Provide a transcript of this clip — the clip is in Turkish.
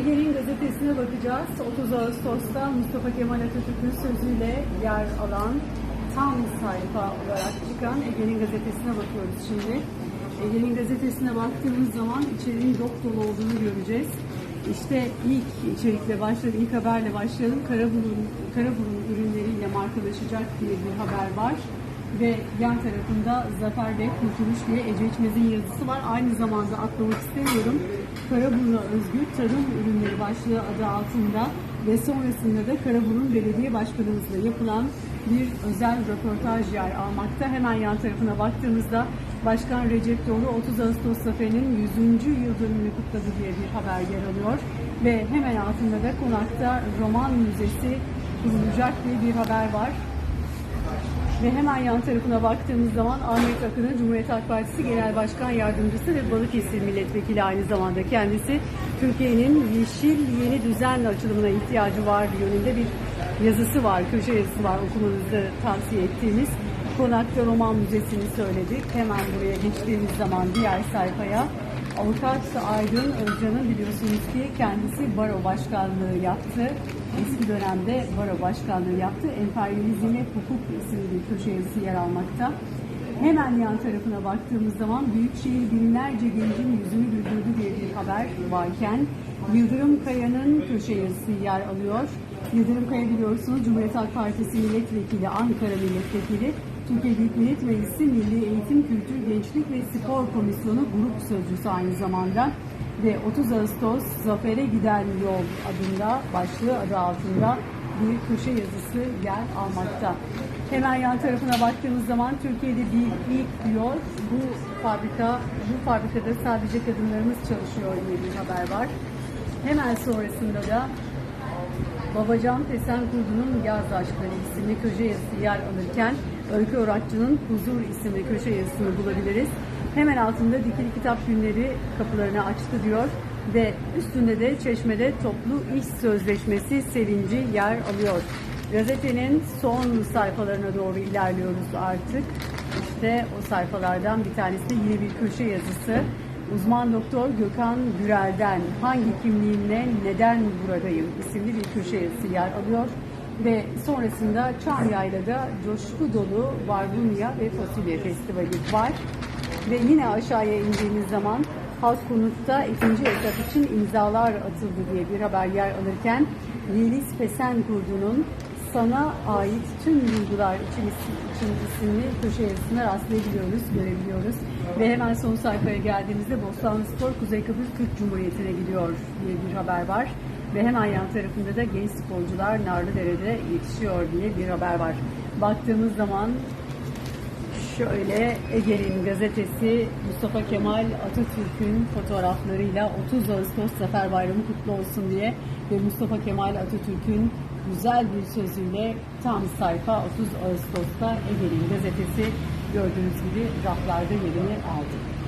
Ege'nin gazetesine bakacağız. 30 Ağustos'ta Mustafa Kemal Atatürk'ün sözüyle yer alan tam sayfa olarak çıkan Ege'nin gazetesine bakıyoruz şimdi. Ege'nin gazetesine baktığımız zaman içeriğin dop dolu olduğunu göreceğiz. İşte ilk içerikle başlayalım, ilk haberle başlayalım. Karaburun, Karaburun ürünleriyle markalaşacak diye bir haber var. Ve yan tarafında Zafer Bey Kurtuluş diye Ece İçmez'in yazısı var. Aynı zamanda atlamak istemiyorum. Karaburun'a özgü tarım ürünleri başlığı adı altında ve sonrasında da Karaburun Belediye Başkanımızla yapılan bir özel röportaj yer almakta. Hemen yan tarafına baktığımızda Başkan Recep Doğru 30 Ağustos Zaferi'nin 100. yıl dönümünü kutladı diye bir haber yer alıyor. Ve hemen altında da konakta Roman Müzesi kurulacak diye bir haber var. Ve hemen yan tarafına baktığımız zaman Ahmet Akın'ın Cumhuriyet Halk Partisi Genel Başkan Yardımcısı ve Balıkesir Milletvekili aynı zamanda kendisi. Türkiye'nin yeşil yeni düzen açılımına ihtiyacı var yönünde bir yazısı var, köşe yazısı var okumanızı tavsiye ettiğimiz. Konakta Roman Müzesi'ni söyledik. Hemen buraya geçtiğimiz zaman diğer sayfaya Avukat Aydın Özcan'ın biliyorsunuz ki kendisi baro başkanlığı yaptı. Eski dönemde baro başkanlığı yaptı. Emperyalizme Hukuk isimli köşe yazısı yer almakta. Hemen yan tarafına baktığımız zaman Büyükşehir binlerce gencin yüzünü güldürdü diye bir haber varken Yıldırım Kaya'nın köşe yazısı yer alıyor. Yıldırım Kaya biliyorsunuz Cumhuriyet Halk Partisi milletvekili, Ankara milletvekili. Türkiye Büyük Millet Meclisi Milli Eğitim, Kültür, Gençlik ve Spor Komisyonu grup sözcüsü aynı zamanda ve 30 Ağustos Zafer'e Giden Yol adında başlığı adı altında bir köşe yazısı yer almakta. Hemen yan tarafına baktığımız zaman Türkiye'de bir ilk diyor. Bu fabrika, bu fabrikada sadece kadınlarımız çalışıyor diye bir haber var. Hemen sonrasında da Babacan Pesen Kurdu'nun Yaz Aşkları isimli köşe yazısı yer alırken Öykü Orakçı'nın Huzur isimli köşe yazısını bulabiliriz. Hemen altında Dikili Kitap Günleri kapılarını açtı diyor ve üstünde de Çeşme'de toplu iş sözleşmesi sevinci yer alıyor. Gazetenin son sayfalarına doğru ilerliyoruz artık. İşte o sayfalardan bir tanesi de yine bir köşe yazısı. Uzman doktor Gökhan Gürel'den hangi kimliğimle neden buradayım isimli bir köşe yazısı yer alıyor. Ve sonrasında Çamyayla'da coşku dolu Barbunya ve Fasulye Festivali var. Ve yine aşağıya indiğimiz zaman Halk Konut'ta ikinci etap için imzalar atıldı diye bir haber yer alırken Yeliz Pesen Kurdu'nun sana ait tüm duygular için, için isimli köşe yazısına rastlayabiliyoruz, görebiliyoruz. Ve hemen son sayfaya geldiğimizde Bostanlı Spor Kuzey Kıbrıs Türk Cumhuriyeti'ne gidiyor diye bir haber var. Ve hemen yan tarafında da genç sporcular Narlıdere'de yetişiyor diye bir haber var. Baktığımız zaman Şöyle Ege'nin gazetesi Mustafa Kemal Atatürk'ün fotoğraflarıyla 30 Ağustos Zafer Bayramı kutlu olsun diye ve Mustafa Kemal Atatürk'ün güzel bir sözüyle tam sayfa 30 Ağustos'ta Ege'nin gazetesi gördüğünüz gibi raflarda yerini aldı.